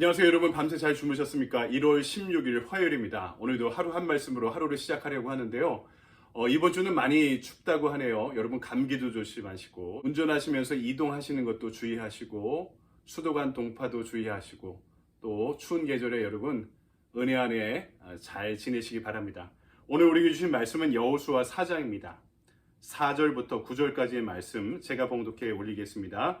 안녕하세요 여러분 밤새 잘 주무셨습니까? 1월 16일 화요일입니다. 오늘도 하루 한 말씀으로 하루를 시작하려고 하는데요. 어, 이번 주는 많이 춥다고 하네요. 여러분 감기도 조심하시고 운전하시면서 이동하시는 것도 주의하시고 수도관 동파도 주의하시고 또 추운 계절에 여러분 은혜 안에 잘 지내시기 바랍니다. 오늘 우리에게 주신 말씀은 여호수아 4장입니다. 4절부터 9절까지의 말씀 제가 봉독해 올리겠습니다.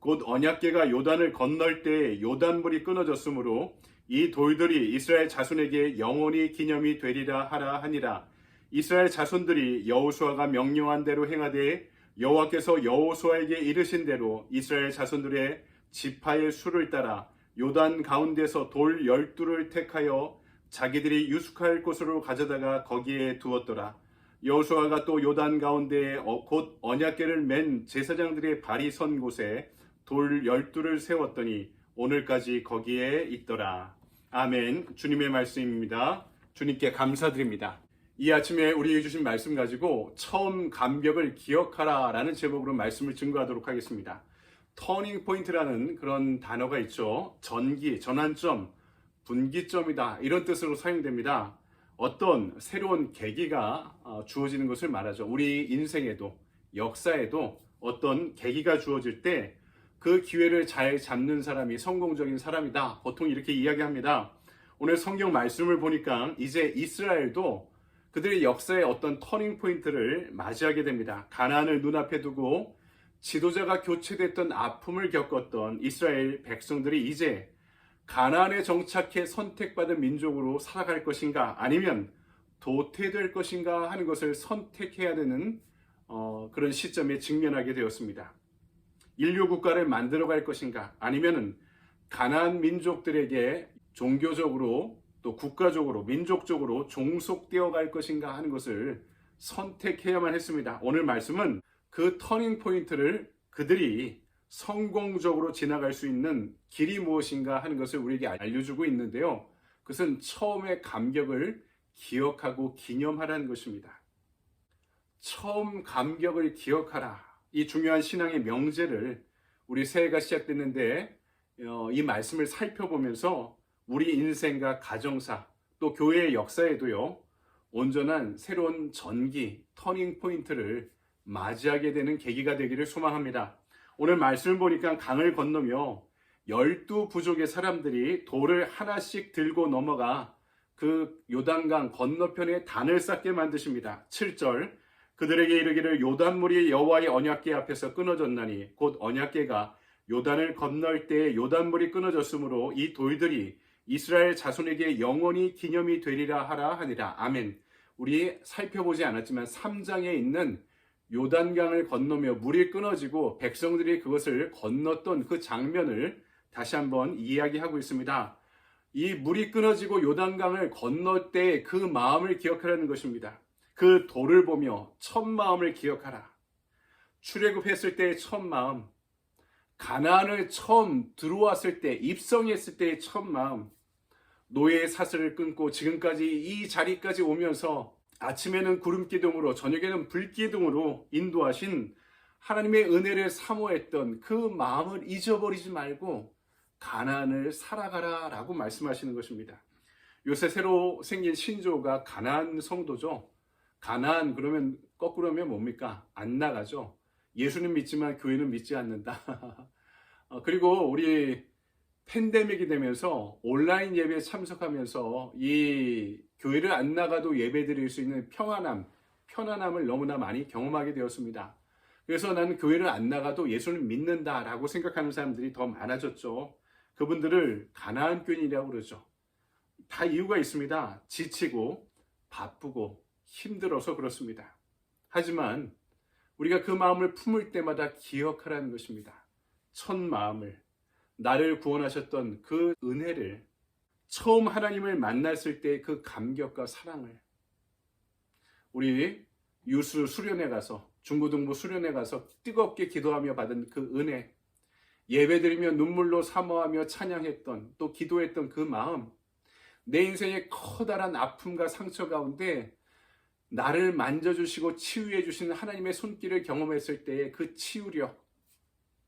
곧 언약궤가 요단을 건널 때 요단물이 끊어졌으므로 이 돌들이 이스라엘 자손에게 영원히 기념이 되리라 하라 하니라. 이스라엘 자손들이 여호수아가 명령한 대로 행하되 여호와께서 여호수아에게 이르신 대로 이스라엘 자손들의 지파의 수를 따라 요단 가운데서 돌 열두를 택하여 자기들이 유숙할 곳으로 가져다가 거기에 두었더라. 여호수아가 또 요단 가운데에 어, 곧 언약궤를 맨 제사장들의 발이 선 곳에 돌 열두를 세웠더니 오늘까지 거기에 있더라. 아멘. 주님의 말씀입니다. 주님께 감사드립니다. 이 아침에 우리에게 주신 말씀 가지고 처음 감격을 기억하라 라는 제목으로 말씀을 증거하도록 하겠습니다. 터닝 포인트라는 그런 단어가 있죠. 전기, 전환점, 분기점이다. 이런 뜻으로 사용됩니다. 어떤 새로운 계기가 어, 주어지는 것을 말하죠. 우리 인생에도, 역사에도 어떤 계기가 주어질 때 그 기회를 잘 잡는 사람이 성공적인 사람이다. 보통 이렇게 이야기합니다. 오늘 성경 말씀을 보니까 이제 이스라엘도 그들의 역사의 어떤 터닝 포인트를 맞이하게 됩니다. 가나안을 눈앞에 두고 지도자가 교체됐던 아픔을 겪었던 이스라엘 백성들이 이제 가나안에 정착해 선택받은 민족으로 살아갈 것인가 아니면 도태될 것인가 하는 것을 선택해야 되는 어, 그런 시점에 직면하게 되었습니다. 인류 국가를 만들어 갈 것인가 아니면은 가나안 민족들에게 종교적으로 또 국가적으로 민족적으로 종속되어 갈 것인가 하는 것을 선택해야만 했습니다. 오늘 말씀은 그 터닝 포인트를 그들이 성공적으로 지나갈 수 있는 길이 무엇인가 하는 것을 우리에게 알려주고 있는데요. 그것은 처음의 감격을 기억하고 기념하라는 것입니다. 처음 감격을 기억하라. 이 중요한 신앙의 명제를 우리 새해가 시작됐는데 어, 이 말씀을 살펴보면서 우리 인생과 가정사 또 교회의 역사에도요 온전한 새로운 전기 터닝 포인트를 맞이하게 되는 계기가 되기를 소망합니다. 오늘 말씀을 보니까 강을 건너며 열두 부족의 사람들이 돌을 하나씩 들고 넘어가 그 요단강 건너편에 단을 쌓게 만드십니다. 7절 그들에게 이르기를 요단물이 여호와의 언약궤 앞에서 끊어졌나니 곧 언약궤가 요단을 건널 때 요단물이 끊어졌으므로 이 돌들이 이스라엘 자손에게 영원히 기념이 되리라 하라 하니라. 아멘. 우리 살펴보지 않았지만 3장에 있는 요단강을 건너며 물이 끊어지고 백성들이 그것을 건넜던 그 장면을 다시 한번 이야기하고 있습니다. 이 물이 끊어지고 요단강을 건널 때 그 마음을 기억하라는 것입니다. 그 돌을 보며 첫 마음을 기억하라. 출애굽했을 때의 첫 마음, 가나안을 처음 들어왔을 때 입성했을 때의 첫 마음, 노예의 사슬을 끊고 지금까지 이 자리까지 오면서 아침에는 구름 기둥으로 저녁에는 불 기둥으로 인도하신 하나님의 은혜를 사모했던 그 마음을 잊어버리지 말고 가나안을 살아가라라고 말씀하시는 것입니다. 요새 새로 생긴 신조가 가나안 성도죠. 가나안 그러면 거꾸로 하면 뭡니까? 안 나가죠. 예수는 믿지만 교회는 믿지 않는다. 어, 그리고 우리 팬데믹이 되면서 온라인 예배에 참석하면서 이 교회를 안 나가도 예배 드릴 수 있는 평안함, 편안함을 너무나 많이 경험하게 되었습니다. 그래서 나는 교회를 안 나가도 예수를 믿는다라고 생각하는 사람들이 더 많아졌죠. 그분들을 가나안교인이라고 그러죠. 다 이유가 있습니다. 지치고 바쁘고 힘들어서 그렇습니다. 하지만 우리가 그 마음을 품을 때마다 기억하라는 것입니다. 첫 마음을 나를 구원하셨던 그 은혜를 처음 하나님을 만났을 때그 감격과 사랑을 우리 유수 수련회 가서 중고등부 수련회 가서 뜨겁게 기도하며 받은 그 은혜 예배드리며 눈물로 사모하며 찬양했던 또 기도했던 그 마음 내 인생의 커다란 아픔과 상처 가운데 나를 만져주시고 치유해 주시는 하나님의 손길을 경험했을 때의 그 치유력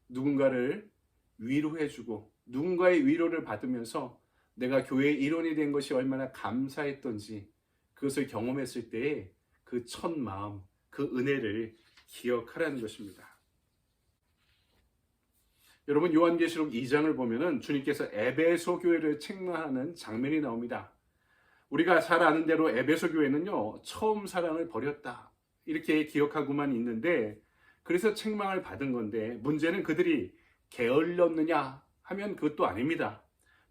누군가를 위로해 주고 누군가의 위로를 받으면서 내가 교회의 일원이 된 것이 얼마나 감사했던지 그것을 경험했을 때의 그 첫 마음, 그 은혜를 기억하라는 것입니다. 여러분 요한계시록 2장을 보면은 주님께서 에베소 교회를 책망하는 장면이 나옵니다. 우리가 잘 아는 대로 에베소 교회는요 처음 사랑을 버렸다 이렇게 기억하고만 있는데 그래서 책망을 받은 건데 문제는 그들이 게을렀느냐 하면 그것도 아닙니다.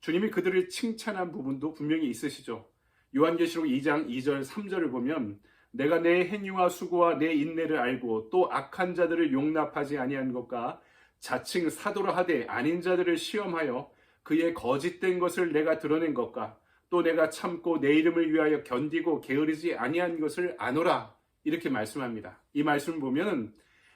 주님이 그들을 칭찬한 부분도 분명히 있으시죠. 요한계시록 2장 2절 3절을 보면 내가 내 행위와 수고와 내 인내를 알고 또 악한 자들을 용납하지 아니한 것과 자칭 사도라 하되 아닌 자들을 시험하여 그의 거짓된 것을 내가 드러낸 것과 또 내가 참고 내 이름을 위하여 견디고 게으르지 아니한 것을 아노라 이렇게 말씀합니다. 이 말씀을 보면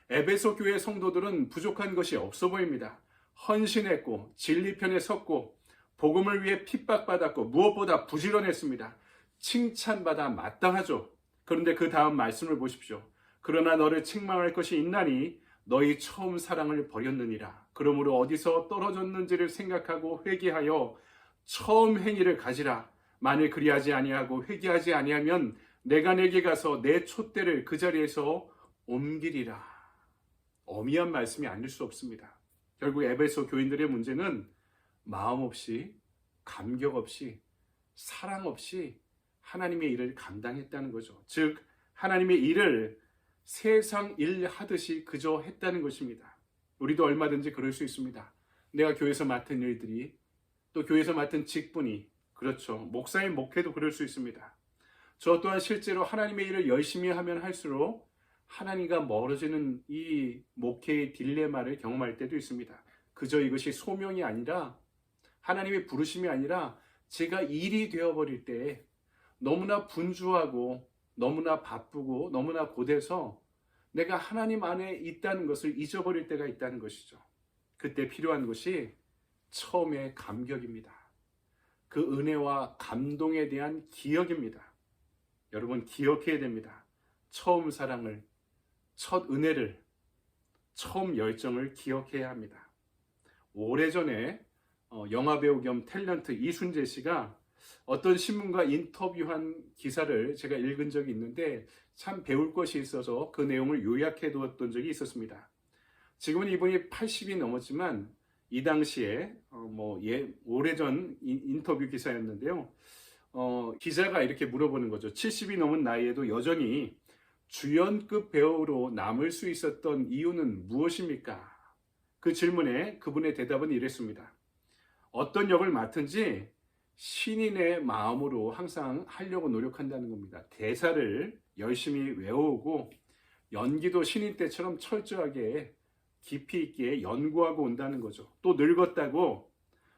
에베소 교회 성도들은 부족한 것이 없어 보입니다. 헌신했고 진리편에 섰고 복음을 위해 핍박받았고 무엇보다 부지런했습니다. 칭찬받아 마땅하죠. 그런데 그 다음 말씀을 보십시오. 그러나 너를 책망할 것이 있나니 너희 처음 사랑을 버렸느니라. 그러므로 어디서 떨어졌는지를 생각하고 회개하여 처음 행위를 가지라. 만일 그리하지 아니하고 회개하지 아니하면 내가 내게 가서 내 촛대를 그 자리에서 옮기리라. 어미한 말씀이 아닐 수 없습니다. 결국 에베소 교인들의 문제는 마음 없이 감격 없이 사랑 없이 하나님의 일을 감당했다는 거죠. 즉 하나님의 일을 세상 일 하듯이 그저 했다는 것입니다. 우리도 얼마든지 그럴 수 있습니다. 내가 교회에서 맡은 일들이 또 교회에서 맡은 직분이 그렇죠. 목사의 목회도 그럴 수 있습니다. 저 또한 실제로 하나님의 일을 열심히 하면 할수록 하나님과 멀어지는 이 목회의 딜레마를 경험할 때도 있습니다. 그저 이것이 소명이 아니라 하나님의 부르심이 아니라 제가 일이 되어버릴 때 너무나 분주하고 너무나 바쁘고 너무나 고돼서 내가 하나님 안에 있다는 것을 잊어버릴 때가 있다는 것이죠. 그때 필요한 것이 처음의 감격입니다. 그 은혜와 감동에 대한 기억입니다. 여러분 기억해야 됩니다. 처음 사랑을, 첫 은혜를, 처음 열정을 기억해야 합니다. 오래전에 어, 영화배우 겸 탤런트 이순재 씨가 어떤 신문과 인터뷰한 기사를 제가 읽은 적이 있는데 참 배울 것이 있어서 그 내용을 요약해 두었던 적이 있었습니다. 지금은 이분이 80이 넘었지만 이 당시에 어, 뭐 예, 오래전 인터뷰 기사였는데요. 어, 기자가 이렇게 물어보는 거죠. 70이 넘은 나이에도 여전히 주연급 배우로 남을 수 있었던 이유는 무엇입니까? 그 질문에 그분의 대답은 이랬습니다. 어떤 역을 맡은지 신인의 마음으로 항상 하려고 노력한다는 겁니다. 대사를 열심히 외우고 연기도 신인 때처럼 철저하게 깊이 있게 연구하고 온다는 거죠. 또 늙었다고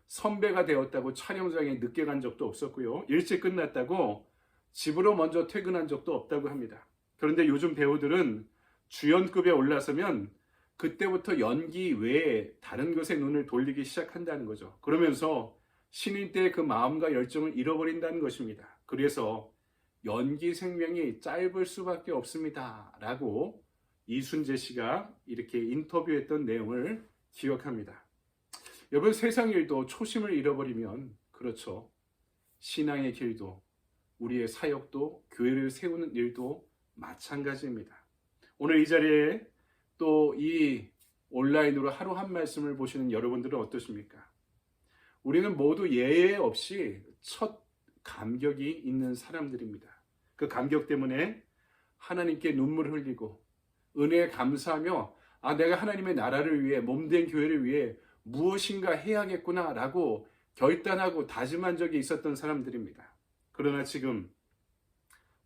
선배가 되었다고 촬영장에 늦게 간 적도 없었고요. 일찍 끝났다고 집으로 먼저 퇴근한 적도 없다고 합니다. 그런데 요즘 배우들은 주연급에 올라서면 그때부터 연기 외에 다른 것에 눈을 돌리기 시작한다는 거죠. 그러면서 신인 때의 그 마음과 열정을 잃어버린다는 것입니다. 그래서 연기 생명이 짧을 수밖에 없습니다. 라고 이순재 씨가 이렇게 인터뷰했던 내용을 기억합니다. 여러분 세상 일도 초심을 잃어버리면 그렇죠. 신앙의 길도 우리의 사역도 교회를 세우는 일도 마찬가지입니다. 오늘 이 자리에 또 이 온라인으로 하루 한 말씀을 보시는 여러분들은 어떠십니까? 우리는 모두 예외 없이 첫 감격이 있는 사람들입니다. 그 감격 때문에 하나님께 눈물 흘리고 은혜에 감사하며 아 내가 하나님의 나라를 위해 몸된 교회를 위해 무엇인가 해야겠구나라고 결단하고 다짐한 적이 있었던 사람들입니다. 그러나 지금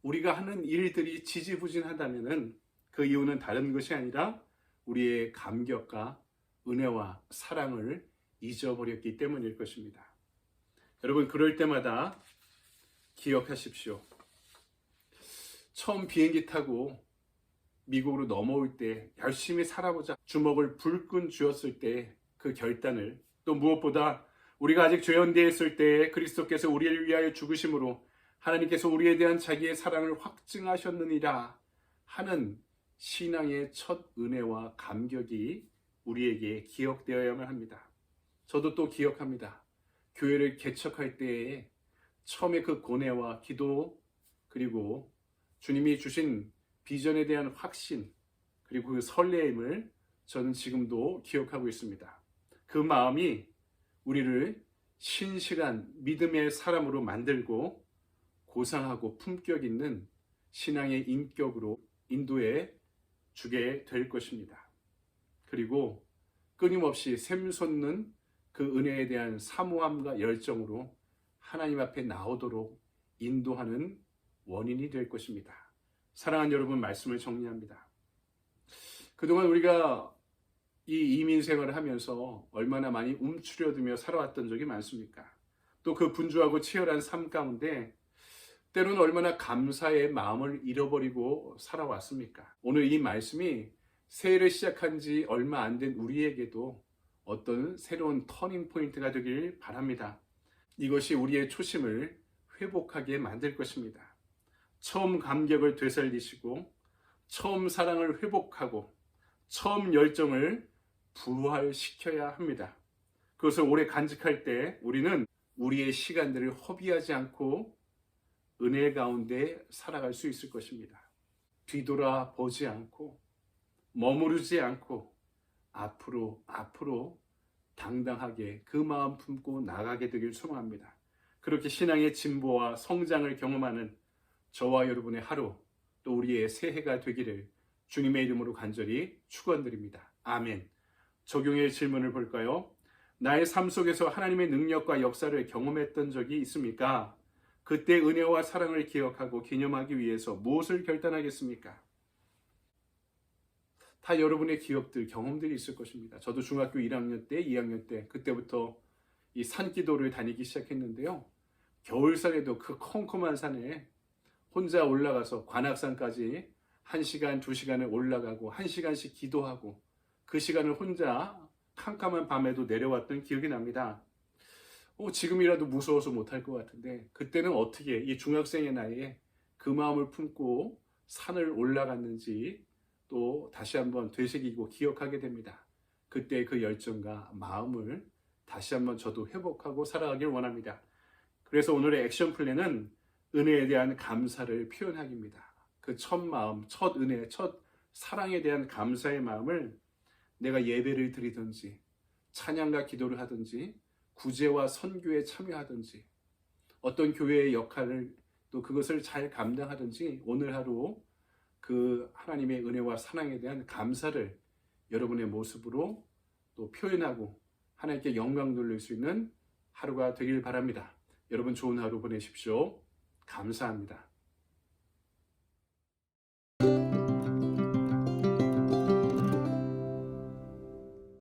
우리가 하는 일들이 지지부진하다면은 그 이유는 다른 것이 아니라 우리의 감격과 은혜와 사랑을 잊어버렸기 때문일 것입니다. 여러분 그럴 때마다 기억하십시오. 처음 비행기 타고 미국으로 넘어올 때 열심히 살아보자 주먹을 불끈 쥐었을 때 그 결단을 또 무엇보다 우리가 아직 죄연대에 있을 때 그리스도께서 우리를 위하여 죽으심으로 하나님께서 우리에 대한 자기의 사랑을 확증하셨느니라 하는 신앙의 첫 은혜와 감격이 우리에게 기억되어야만 합니다. 저도 또 기억합니다. 교회를 개척할 때에 처음에 그 고뇌와 기도 그리고 주님이 주신 비전에 대한 확신 그리고 그 설레임을 저는 지금도 기억하고 있습니다. 그 마음이 우리를 신실한 믿음의 사람으로 만들고 고상하고 품격 있는 신앙의 인격으로 인도해 주게 될 것입니다. 그리고 끊임없이 샘솟는 그 은혜에 대한 사모함과 열정으로 하나님 앞에 나오도록 인도하는 원인이 될 것입니다. 사랑하는 여러분 말씀을 정리합니다. 그동안 우리가 이 이민 생활을 하면서 얼마나 많이 움츠려들며 살아왔던 적이 많습니까? 또 그 분주하고 치열한 삶 가운데 때로는 얼마나 감사의 마음을 잃어버리고 살아왔습니까? 오늘 이 말씀이 새해를 시작한 지 얼마 안 된 우리에게도 어떤 새로운 터닝 포인트가 되길 바랍니다. 이것이 우리의 초심을 회복하게 만들 것입니다. 처음 감격을 되살리시고, 처음 사랑을 회복하고, 처음 열정을 부활시켜야 합니다. 그것을 오래 간직할 때 우리는 우리의 시간들을 허비하지 않고 은혜 가운데 살아갈 수 있을 것입니다. 뒤돌아 보지 않고 머무르지 않고 앞으로 앞으로 당당하게 그 마음 품고 나가게 되길 소망합니다. 그렇게 신앙의 진보와 성장을 경험하는 저와 여러분의 하루 또 우리의 새해가 되기를 주님의 이름으로 간절히 축원드립니다. 아멘. 적용의 질문을 볼까요? 나의 삶 속에서 하나님의 능력과 역사를 경험했던 적이 있습니까? 그때 은혜와 사랑을 기억하고 기념하기 위해서 무엇을 결단하겠습니까? 다 여러분의 기억들, 경험들이 있을 것입니다. 저도 중학교 1학년 때, 2학년 때, 그때부터 이 산기도를 다니기 시작했는데요. 겨울산에도 그 컴컴한 산에 혼자 올라가서 관악산까지 1시간, 2시간을 올라가고 1시간씩 기도하고 그 시간을 혼자 캄캄한 밤에도 내려왔던 기억이 납니다. 어, 지금이라도 무서워서 못할 것 같은데 그때는 어떻게 이 중학생의 나이에 그 마음을 품고 산을 올라갔는지 또 다시 한번 되새기고 기억하게 됩니다. 그때 그 열정과 마음을 다시 한번 저도 회복하고 살아가길 원합니다. 그래서 오늘의 액션 플랜은 은혜에 대한 감사를 표현하기입니다. 그 첫 마음, 첫 은혜, 첫 사랑에 대한 감사의 마음을 내가 예배를 드리든지 찬양과 기도를 하든지 구제와 선교에 참여하든지 어떤 교회의 역할을 또 그것을 잘 감당하든지 오늘 하루 그 하나님의 은혜와 사랑에 대한 감사를 여러분의 모습으로 또 표현하고 하나님께 영광 돌릴 수 있는 하루가 되길 바랍니다. 여러분 좋은 하루 보내십시오. 감사합니다.